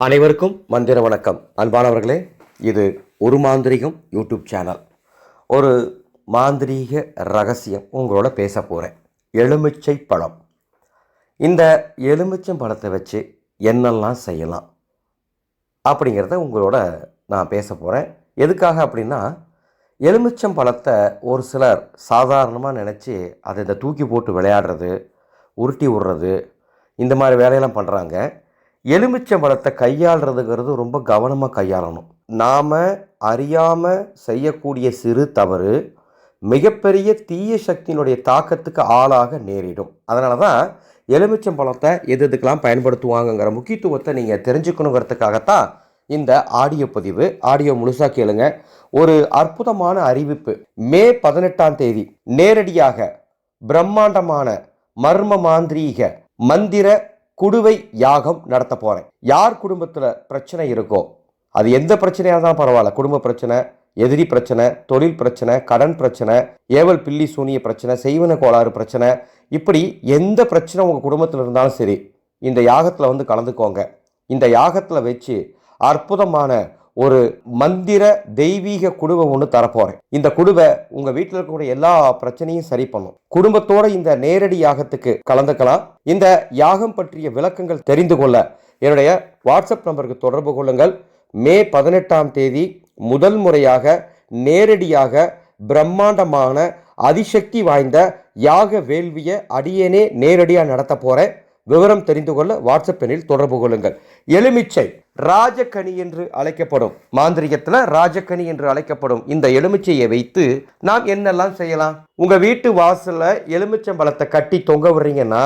அனைவருக்கும் மந்திர வணக்கம். அன்பானவர்களே இது ஒரு மாந்திரிகம் யூடியூப் சேனல். ஒரு மாந்திரீக ரகசியம் உங்களோட பேச போகிறேன் எலுமிச்சை பழம். இந்த எலுமிச்சம் பழத்தை வச்சு என்னெல்லாம் செய்யலாம் அப்படிங்கிறத உங்களோட நான் பேச போகிறேன் எதுக்காக அப்படின்னா எலுமிச்சம் பழத்தை ஒரு சிலர் சாதாரணமாக நினச்சி அதை இந்த தூக்கி போட்டு விளையாடுறது உருட்டி விடுறது இந்த மாதிரி வேலையெல்லாம் பண்ணுறாங்க எலுமிச்சை பழத்தை கையாளுறதுங்கிறது ரொம்ப கவனமாக கையாளணும். நாம் அறியாமல் செய்யக்கூடிய சிறு தவறு மிகப்பெரிய தீய சக்தியினுடைய தாக்கத்துக்கு ஆளாக நேரிடும். அதனால தான் எலுமிச்சம் பழத்தை எது எதுக்கெல்லாம் பயன்படுத்துவாங்கங்கிற முக்கியத்துவத்தை நீங்கள் தெரிஞ்சுக்கணுங்கிறதுக்காகத்தான் இந்த ஆடியோ பதிவு. ஆடியோ முழுசாக கேளுங்க. ஒரு அற்புதமான அறிவிப்பு. மே பதினெட்டாம் தேதி நேரடியாக பிரம்மாண்டமான மர்ம மாந்திரீக மந்திர குடுவை யாகம் நடத்த போகிறேன் யார் குடும்பத்தில் பிரச்சனை இருக்கோ அது எந்த பிரச்சனையாக தான் பரவாயில்ல. குடும்ப பிரச்சனை எதிரி பிரச்சனை தொழில் பிரச்சனை கடன் பிரச்சனை ஏவல் பில்லி சூனிய பிரச்சனை செய்வன கோளாறு பிரச்சனை இப்படி எந்த பிரச்சனை உங்கள் குடும்பத்தில் இருந்தாலும் சரி இந்த யாகத்தில் வந்து கலந்துக்கோங்க. இந்த யாகத்தில் வச்சு அற்புதமான ஒரு மந்திர தெய்வீக குடுவை ஒன்று தரப்போகிறேன் இந்த குடுவை உங்கள் வீட்டில் இருக்கக்கூடிய எல்லா பிரச்சனையும் சரி பண்ணும். குடும்பத்தோட இந்த நேரடி யாகத்துக்கு கலந்துக்கலாம். இந்த யாகம் பற்றிய விளக்கங்கள் தெரிந்து கொள்ள என்னுடைய வாட்ஸ்அப் நம்பருக்கு தொடர்பு கொள்ளுங்கள். மே பதினெட்டாம் தேதி முதல் முறையாக நேரடியாக பிரம்மாண்டமான அதிசக்தி வாய்ந்த யாக வேள்வியை அடியேனே நேரடியாக நடத்த போகிறேன் விவரம் தெரிந்து கொள்ள வாட்ஸ்அப் எண்ணில் தொடர்பு கொள்ளுங்கள். எலுமிச்சை ராஜக்கனி என்று அழைக்கப்படும் மாந்திரிகத்தில் ராஜக்கனி என்று அழைக்கப்படும் இந்த எலுமிச்சையை வைத்து நாம் என்னெல்லாம் செய்யலாம்? உங்கள் வீட்டு வாசலில் எலுமிச்சம்பழத்தை கட்டி தொங்க விடுறீங்கன்னா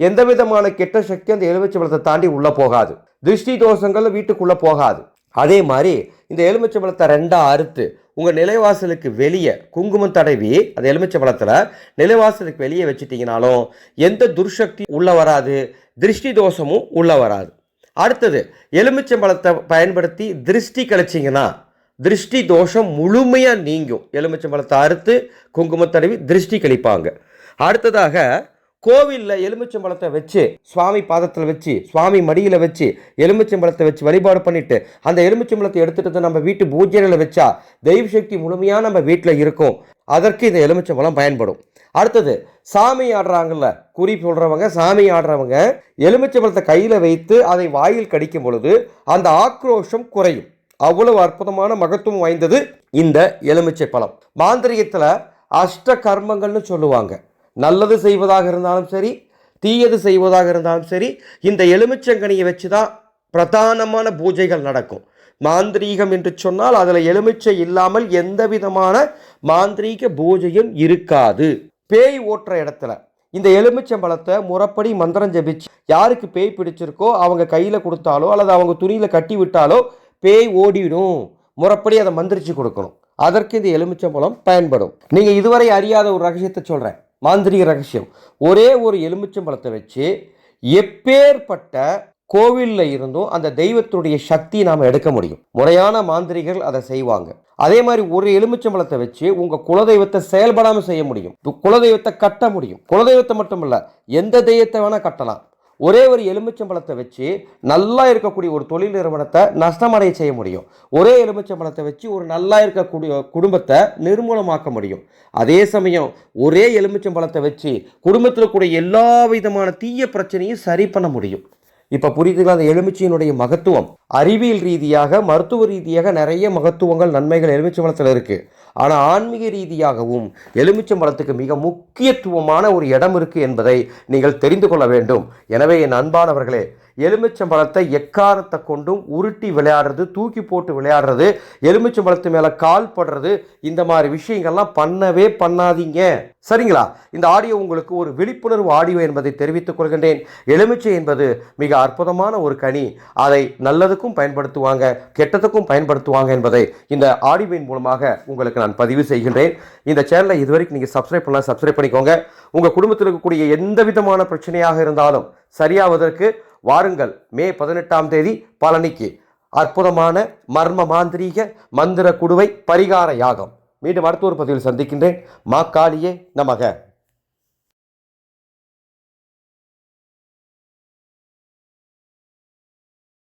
எந்த விதமான கெட்ட சக்தி அந்த எலுமிச்சம்பழத்தை தாண்டி உள்ளே போகாது. திருஷ்டி தோஷங்கள் வீட்டுக்குள்ளே போகாது. அதே மாதிரி இந்த எலுமிச்சம்பழத்தை ரெண்டாக அறுத்து உங்கள் நிலைவாசலுக்கு வெளியே குங்குமம் தடவி அந்த எலுமிச்சம்பழத்தில் நிலைவாசலுக்கு வெளியே வச்சுட்டிங்கனாலும் எந்த துர்சக்தி உள்ளே வராது திருஷ்டி தோஷமும் உள்ளே வராது. அடுத்தது எலுமிச்சம்பழத்தை பயன்படுத்தி திருஷ்டி கழிச்சிங்கன்னா திருஷ்டி தோஷம் முழுமையாக நீங்கும். எலுமிச்சம்பழத்தை அறுத்து குங்குமம் தடவி திருஷ்டி கழிப்பாங்க. அடுத்ததாக கோவிலில் எலுமிச்சம்பழத்தை வச்சு சுவாமி பாதத்தில் வச்சு சுவாமி மடியில் வச்சு எலுமிச்சம்பழத்தை வச்சு வழிபாடு பண்ணிட்டு அந்த எலுமிச்சம்பழத்தை எடுத்துகிட்டு நம்ம வீட்டு பூஜையில் வச்சா தெய்வ சக்தி முழுமையாக நம்ம வீட்டில் இருக்கும். அதற்கு இந்த எலுமிச்சம்பழம் பயன்படும். அடுத்தது சாமி ஆடுறாங்கல்ல குறி சொல்கிறவங்க சாமி ஆடுறவங்க எலுமிச்சம்பழத்தை கையில் வைத்து அதை வாயில் கடிக்கும் பொழுது அந்த ஆக்ரோஷம் குறையும். அவ்வளவு அற்புதமான மகத்துவம் வாய்ந்தது இந்த எலுமிச்சை பழம் மாந்திரிகத்தில் அஷ்ட கர்மங்கள்னு சொல்லுவாங்க. நல்லது செய்வதாக இருந்தாலும் சரி தீயது செய்வதாக இருந்தாலும் சரி இந்த எலுமிச்சங்கனியை வச்சு தான் பிரதானமான பூஜைகள் நடக்கும். மாந்திரீகம் என்று சொன்னால் அதில் எலுமிச்சை இல்லாமல் எந்த விதமான மாந்திரீக பூஜையும் இருக்காது. பேய் ஓட்டுற இடத்துல இந்த எலுமிச்சம்பழத்தை முறப்படி மந்திரம் ஜபிச்சு யாருக்கு பேய் பிடிச்சிருக்கோ அவங்க கையில் கொடுத்தாலோ அல்லது அவங்க துணியில் கட்டி விட்டாலோ பேய் ஓடிடும். முறப்படி அதை மந்திரிச்சு கொடுக்கணும். அதற்கு இந்த எலுமிச்சம்பழம் பயன்படும். நீங்கள் இதுவரை அறியாத ஒரு ரகசியத்தை சொல்கிறேன் மாந்திரிக ரகசியம். ஒரே ஒரு எலுமிச்சம்பழத்தை வச்சு எப்பேற்பட்ட கோவிலில் இருந்தும் அந்த தெய்வத்துடைய சக்தி நாம் எடுக்க முடியும். முறையான மாந்திரிகர்கள் அதை செய்வாங்க. அதே மாதிரி ஒரு எலுமிச்சம்பழத்தை வச்சு உங்கள் குலதெய்வத்தை செயல்படாமல் செய்ய முடியும். குலதெய்வத்தை கட்ட முடியும். குலதெய்வத்தை மட்டும் இல்லை எந்த தெய்வத்தை வேணால் கட்டலாம். ஒரே ஒரு எலுமிச்சம்பழத்தை வச்சு நல்லா இருக்கக்கூடிய ஒரு தொழில் நிறுவனத்தை நஷ்டமடைய செய்ய முடியும். ஒரே எலுமிச்சம்பழத்தை வச்சு ஒரு நல்லா இருக்கக்கூடிய குடும்பத்தை நிர்மூலமாக்க முடியும். அதே சமயம் ஒரே எலுமிச்சம்பழத்தை வச்சு குடும்பத்தில் கூட எல்லா விதமான தீய பிரச்சனையும் சரி பண்ண முடியும். இப்போ புரியுதுங்களா? அந்த எலுமிச்சையினுடைய மகத்துவம். அறிவியல் ரீதியாக மருத்துவ ரீதியாக நிறைய மகத்துவங்கள் நன்மைகள் எலுமிச்சை எலுமிச்சம்பழத்தில் இருக்குது ஆனால் ஆன்மீக ரீதியாகவும் எலுமிச்சை எலுமிச்சம்பழத்துக்கு மிக முக்கியத்துவமான ஒரு இடம் இருக்குது என்பதை நீங்கள் தெரிந்து கொள்ள வேண்டும். எனவே என் அன்பானவர்களே எலுமிச்சம்பழத்தை எக்காரத்தை கொண்டும் உருட்டி விளையாடுறது தூக்கி போட்டு விளையாடுறது எலுமிச்சம்பழத்து மேலே கால் படுறது இந்த மாதிரி விஷயங்கள்லாம் பண்ணவே பண்ணாதீங்க. சரிங்களா? இந்த ஆடியோ உங்களுக்கு ஒரு விழிப்புணர்வு ஆடியோ என்பதை தெரிவித்துக் கொள்கின்றேன். எலுமிச்சை என்பது மிக அற்புதமான ஒரு கனி. அதை நல்லதுக்கும் பயன்படுத்துவாங்க கெட்டதுக்கும் பயன்படுத்துவாங்க என்பதை இந்த ஆடியோவின் மூலமாக உங்களுக்கு நான் பதிவு செய்கின்றேன். இந்த சேனலை இதுவரைக்கும் நீங்கள் சப்ஸ்கிரைப் பண்ணலாம் சப்ஸ்கிரைப் பண்ணிக்கோங்க. உங்கள் குடும்பத்தில் இருக்கக்கூடிய எந்த விதமான பிரச்சனையாக இருந்தாலும் சரியாவதற்கு வாருங்கள். மே பதினெட்டாம் தேதி பழனிக்கு. அற்புதமான மர்ம மாந்திரீக மந்திர குடுவை பரிகார யாகம். மீண்டும் அடுத்த ஒரு பதிவில் சந்திக்கின்றேன். மா காளியே நமக.